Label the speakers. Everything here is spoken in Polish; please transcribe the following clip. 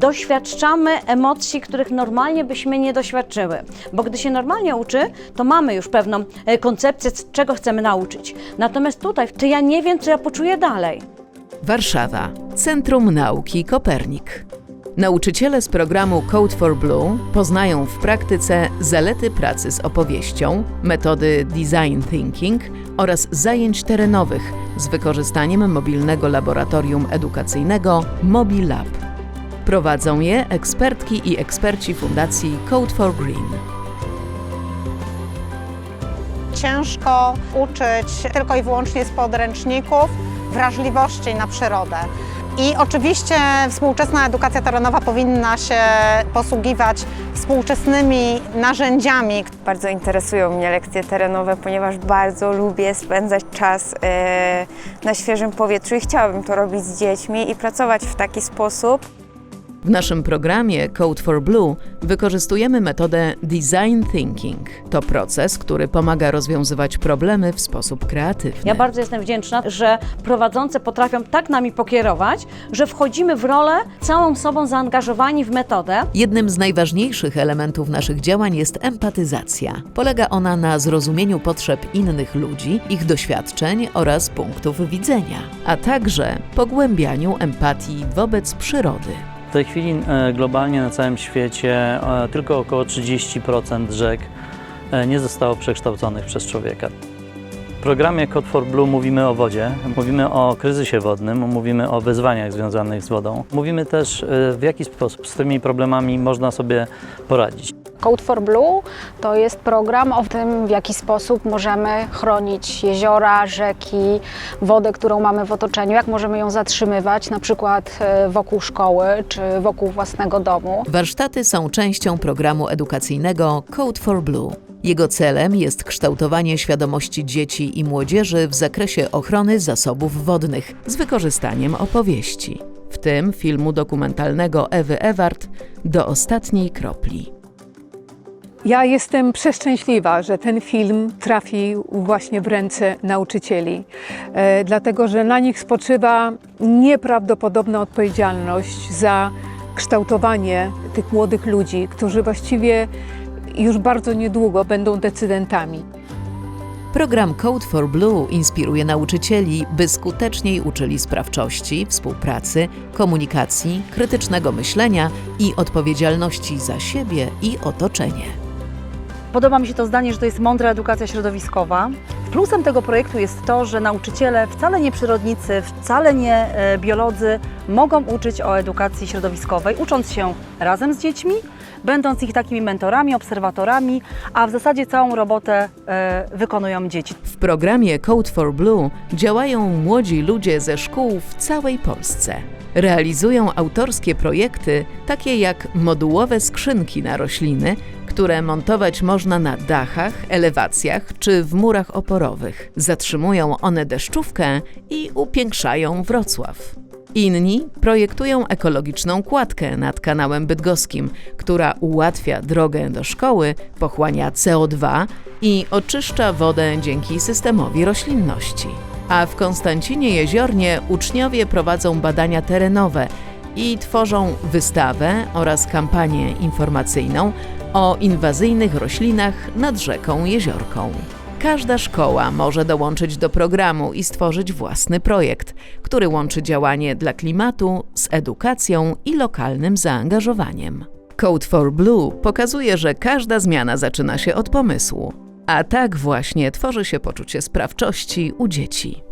Speaker 1: doświadczamy emocji, których normalnie byśmy nie doświadczyły. Bo gdy się normalnie uczy, to mamy już pewną e, koncepcję, czego chcemy nauczyć. Natomiast tutaj, to ja nie wiem, co ja poczuję dalej.
Speaker 2: Warszawa, Centrum Nauki Kopernik. Nauczyciele z programu Code for Blue poznają w praktyce zalety pracy z opowieścią, metody design thinking oraz zajęć terenowych z wykorzystaniem mobilnego laboratorium edukacyjnego MobiLab. Prowadzą je ekspertki i eksperci Fundacji Code for Green.
Speaker 3: ciężko uczyć tylko i wyłącznie z podręczników wrażliwości na przyrodę. I oczywiście współczesna edukacja terenowa powinna się posługiwać współczesnymi narzędziami,
Speaker 4: Bardzo interesują mnie lekcje terenowe, ponieważ bardzo lubię spędzać czas e, na świeżym powietrzu i chciałabym to robić z dziećmi i pracować w taki sposób,
Speaker 2: W naszym programie Code for Blue wykorzystujemy metodę design thinking. To proces, który pomaga rozwiązywać problemy w sposób kreatywny.
Speaker 1: Ja bardzo jestem wdzięczna, że prowadzące potrafią tak nami pokierować, że wchodzimy w rolę całą sobą zaangażowani w metodę.
Speaker 2: Jednym z najważniejszych elementów naszych działań jest empatyzacja. Polega ona na zrozumieniu potrzeb innych ludzi, ich doświadczeń oraz punktów widzenia, a także pogłębianiu empatii wobec przyrody.
Speaker 5: W tej chwili e, globalnie na całym świecie e, tylko około 30% rzek e, nie zostało przekształconych przez człowieka. W programie Code for Blue mówimy o wodzie, mówimy o kryzysie wodnym, mówimy o wyzwaniach związanych z wodą. Mówimy też e, w jaki sposób z tymi problemami można sobie poradzić.
Speaker 6: Code for Blue to jest program o tym, w jaki sposób możemy chronić jeziora, rzeki, wodę, którą mamy w otoczeniu, jak możemy ją zatrzymywać, na przykład e, wokół szkoły czy wokół własnego domu.
Speaker 2: Warsztaty są częścią programu edukacyjnego Code for Blue. Jego celem jest kształtowanie świadomości dzieci i młodzieży w zakresie ochrony zasobów wodnych z wykorzystaniem opowieści, w tym filmu dokumentalnego Ewy Ewart do ostatniej kropli.
Speaker 7: Ja jestem przeszczęśliwa, że ten film trafił właśnie w ręce nauczycieli, e, dlatego że na nich spoczywa nieprawdopodobna odpowiedzialność za kształtowanie tych młodych ludzi, którzy właściwie już bardzo niedługo będą decydentami.
Speaker 2: Program Code for Blue inspiruje nauczycieli, by skuteczniej uczyli sprawczości, współpracy, komunikacji, krytycznego myślenia i odpowiedzialności za siebie i otoczenie.
Speaker 8: Podoba mi się to zdanie, że to jest mądra edukacja środowiskowa. Plusem tego projektu jest to, że nauczyciele, wcale nie przyrodnicy, wcale nie e, biolodzy, mogą uczyć o edukacji środowiskowej, ucząc się razem z dziećmi, będąc ich takimi mentorami, obserwatorami, a w zasadzie całą robotę e, wykonują dzieci.
Speaker 2: W programie Code for Blue działają młodzi ludzie ze szkół w całej Polsce. Realizują autorskie projekty, takie jak modułowe skrzynki na rośliny, które montować można na dachach, elewacjach czy w murach oporowych. Zatrzymują one deszczówkę i upiększają Wrocław. Inni projektują ekologiczną kładkę nad kanałem bydgoskim, która ułatwia drogę do szkoły, pochłania CO2 i oczyszcza wodę dzięki systemowi roślinności. A w Konstancinie Jeziornie uczniowie prowadzą badania terenowe i tworzą wystawę oraz kampanię informacyjną o inwazyjnych roślinach nad rzeką Jeziorką. Każda szkoła może dołączyć do programu i stworzyć własny projekt, który łączy działanie dla klimatu z edukacją i lokalnym zaangażowaniem. Code for Blue pokazuje, że każda zmiana zaczyna się od pomysłu, a tak właśnie tworzy się poczucie sprawczości u dzieci.